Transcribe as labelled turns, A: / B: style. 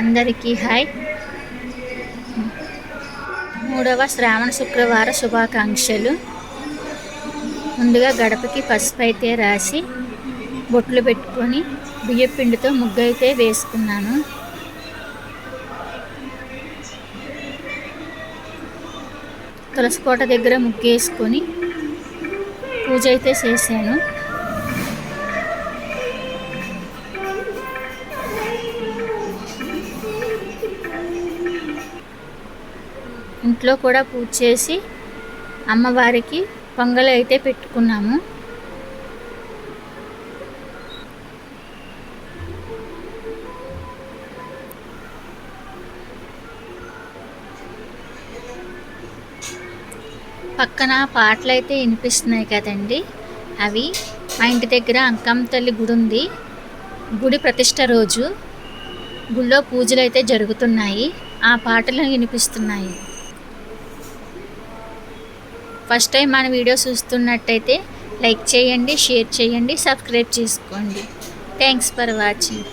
A: అందరికీ హాయ్. మూడవ శ్రావణ శుక్రవార శుభాకాంక్షలు. ముందుగా గడపకి పసుపు అయితే రాసి బొట్లు పెట్టుకొని బియ్యపిండితో ముగ్గు అయితే వేసుకున్నాను. తులసికోట దగ్గర ముగ్గు వేసుకొని పూజ అయితే చేశాను. ఇంట్లో కూడా పూజ చేసి అమ్మవారికి పొంగలి అయితే పెట్టుకున్నాము. పక్కన పాటలు అయితే వినిపిస్తున్నాయి కదండి. అవి మా ఇంటి దగ్గర అంకమ్మ తల్లి గుడి ఉంది. గుడి ప్రతిష్ట రోజు గుళ్ళో పూజలు అయితే జరుగుతున్నాయి. ఆ పాటలు వినిపిస్తున్నాయి. ఫస్ట్ టైం మన వీడియో చూస్తున్నట్టయితే లైక్ చేయండి షేర్ చేయండి సబ్స్క్రైబ్ చేసుకోండి. Thanks for watching